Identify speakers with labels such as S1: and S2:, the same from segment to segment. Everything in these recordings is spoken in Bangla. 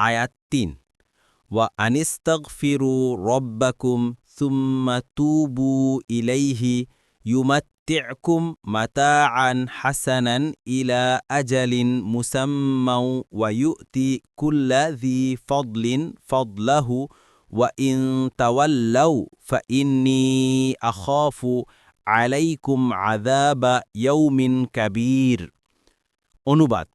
S1: আয়াত তিন ওয়া আনিস্তাগফিরু রব্বাকুম সুম্মা তুবু ইলাইহি ইউমাত্তি'কুম মাতাআন হাসানান ইলা আজালিন মুসাম্মাও ওয়া ইউতি কুল্লা যি ফদলিন ফদলাহু ওয়া ইন তাওয়াল্লাউ ফাইন্নী আখাফু আলাইকুম আযাবা ইয়াউমিন কাবীর অনুবাদ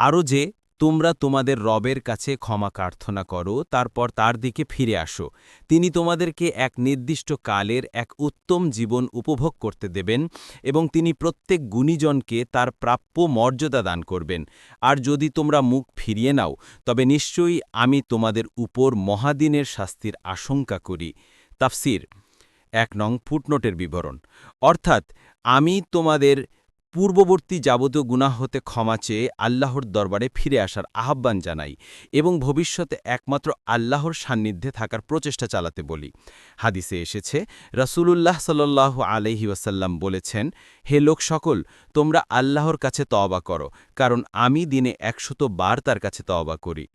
S1: আরও যে তোমরা তোমাদের রবের কাছে ক্ষমা প্রার্থনা করো, তারপর তার দিকে ফিরে আসো। তিনি তোমাদেরকে এক নির্দিষ্ট কালের এক উত্তম জীবন উপভোগ করতে দেবেন এবং তিনি প্রত্যেক গুণীজনকে তার প্রাপ্য মর্যাদা দান করবেন। আর যদি তোমরা মুখ ফিরিয়ে নাও, তবে নিশ্চয়ই আমি তোমাদের উপর মহাদিনের শাস্তির আশঙ্কা করি। তাফসির, এক নং ফুটনোটের বিবরণ। অর্থাৎ, আমি তোমাদের পূর্ববর্তী যাবতীয় গুনাহ হতে ক্ষমা চেয়ে আল্লাহর দরবারে ফিরে আসার আহ্বান জানাই এবং ভবিষ্যতে একমাত্র আল্লাহর সান্নিধ্যে থাকার প্রচেষ্টা চালাতে বলি। হাদিসে এসেছে, রসুলুল্লাহ সাল্লাহ আলহি ওয়াসাল্লাম বলেছেন, হে লোক সকল, তোমরা আল্লাহর কাছে তওবা করো, কারণ আমি দিনে একশত বার তার কাছে তওবা করি।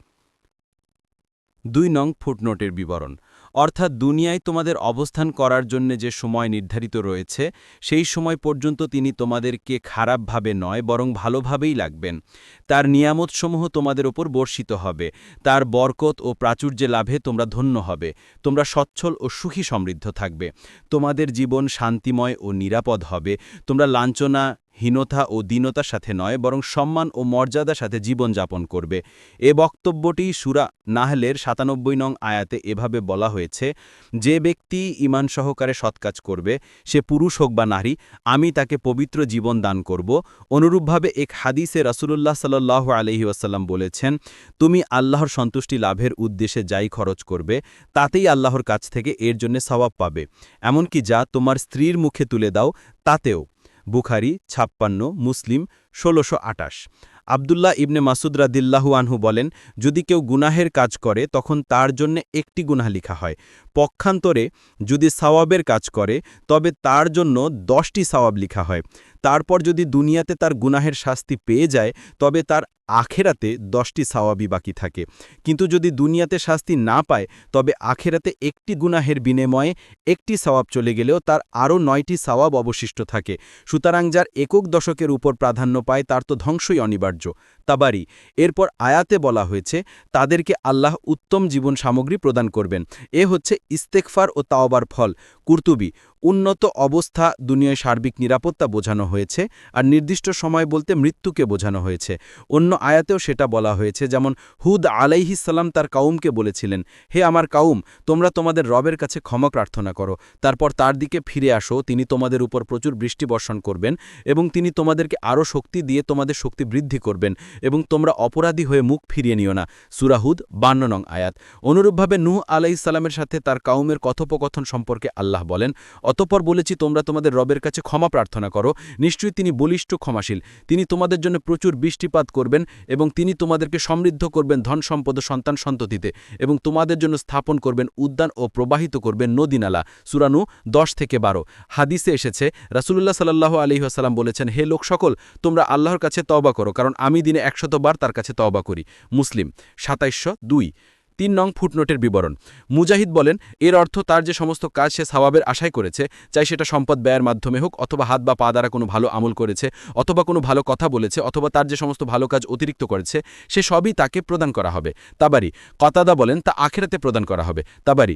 S1: দুই নং ফুটনোটের বিবরণ। অর্থাৎ দুনিয়ায় তোমাদের অবস্থান করার জন্য যে সময় নির্ধারিত রয়েছে, সেই সময় পর্যন্ত তিনি তোমাদেরকে খারাপভাবে নয়, বরং ভালোভাবেই লাগবেন। তার নিয়ামতসমূহ তোমাদের ওপর বর্ষিত হবে। তার বরকত ও প্রাচুর্যে লাভে তোমরা ধন্য হবে। তোমরা সচ্ছল ও সুখী সমৃদ্ধ থাকবে। তোমাদের জীবন শান্তিময় ও নিরাপদ হবে। তোমরা লাঞ্ছনা হীনতা ও দীনতার সাথে নয়, বরং সম্মান ও মর্যাদার সাথে জীবনযাপন করবে। এ বক্তব্যটি সুরা নাহলের সাতানব্বই নং আয়াতে এভাবে বলা হয়েছে, যে ব্যক্তি ইমান সহকারে সৎকাজ করবে, সে পুরুষ হোক বা নারী, আমি তাকে পবিত্র জীবন দান করব। অনুরূপভাবে এক হাদিসে রাসুলুল্লাহ সাল্লাহ আলহি ওয়াসাল্লাম বলেছেন, তুমি আল্লাহর সন্তুষ্টি লাভের উদ্দেশ্যে যাই খরচ করবে, তাতেই আল্লাহর কাছ থেকে এর জন্য সওয়াব পাবে। এমনকি যা তোমার স্ত্রীর মুখে তুলে দাও, তাতেও। বুখারি, ছাপ্পান্ন, মুসলিম, ষোলোশো আটাশ। আবদুল্লাহ ইবনে মাসুদরা দিল্লাহু আনহু বলেন, যদি কেউ গুনাহের কাজ করে, তখন তার জন্য একটি গুনাহ লিখা হয়। পক্ষান্তরে, যদি সাওয়াবের কাজ করে, তবে তার জন্য দশটি সাওয়াব লিখা হয়। তারপর যদি দুনিয়াতে তার গুনাহের শাস্তি পেয়ে যায়, তবে তার আখেরাতে দশটি সাওয়াবি বাকি থাকে। কিন্তু যদি দুনিয়াতে শাস্তি না পায়, তবে আখেরাতে একটি গুনাহের বিনিময়ে একটি সাওয়াব চলে গেলেও তার আরও নয়টি সাওয়াব অবশিষ্ট থাকে। সুতরাং যার একক দশকের উপর প্রাধান্য পায়, তার তো ধ্বংসই অনিবার্য। তাবারি। এরপর আয়াতে বলা হয়েছে, তাদেরকে আল্লাহ উত্তম জীবন সামগ্রী প্রদান করবেন। এ হচ্ছে ইস্তেকফার ও তাওবার ফল। কুর্তুবি, উন্নত অবস্থা, দুনিয়ায় সার্বিক নিরাপত্তা বোঝানো হয়েছে আর নির্দিষ্ট সময় বলতে মৃত্যুকে বোঝানো হয়েছে। অন্য আয়াতেও সেটা বলা হয়েছে, যেমন, হুদ আলাইহিসাল্লাম তার কাউমকে বলেছিলেন, হে আমার কাউম, তোমরা তোমাদের রবের কাছে ক্ষমা প্রার্থনা করো। তারপর তার দিকে ফিরে আসো, তিনি তোমাদের উপর প্রচুর বৃষ্টি বর্ষণ করবেন এবং তিনি তোমাদেরকে আরও শক্তি দিয়ে তোমাদের শক্তি বৃদ্ধি করবেন। এবং তোমরা অপরাধী হয়ে মুখ ফিরিয়ে নিও না। সুরাহুদ বান্ন নং আয়াত। অনুরূপভাবে নূহ আলাইসাল্লামের সাথে তার কাউমের কথোপকথন সম্পর্কে আল্লাহ বলেন, অতপর বলেছি, তোমরা তোমাদের রবের কাছে ক্ষমা প্রার্থনা করো। নিশ্চয়ই তিনি বলিষ্ঠ ক্ষমাশীল। তিনি তোমাদের জন্য প্রচুর বৃষ্টিপাত করবেন এবং তিনি তোমাদেরকে সমৃদ্ধ করবেন ধন সম্পদ সন্তান সন্ততিতে এবং তোমাদের জন্য স্থাপন করবেন উদ্যান ও প্রবাহিত করবেন নদীনালা সুরানু দশ থেকে বারো। হাদিসে এসেছে, রাসুলুল্লাহ সাল্লাহ আলহিহাসাল্লাম বলেছেন, হে লোক সকল তোমরা আল্লাহর কাছে তবা করো, কারণ আমি দিনে একশতবার তার কাছে তওবা করি। মুসলিম, সাতাইশশো দুই। তিন নং ফুটনোটের বিবরণ। মুজাহিদ বলেন, এর অর্থ তার যে সমস্ত কাজ সে সাবাবের আশায় করেছে, চাই সেটা সম্পদ ব্যয়ের মাধ্যমে হোক, অথবা হাত বা পা দ্বারা কোনো ভালো আমল করেছে, অথবা কোনো ভালো কথা বলেছে, অথবা তার যে সমস্ত ভালো কাজ অতিরিক্ত করেছে, সে সবই তাকে প্রদান করা হবে। তাবারি, কতাদা বলেন, তা আখেরাতে প্রদান করা হবে। তাবারি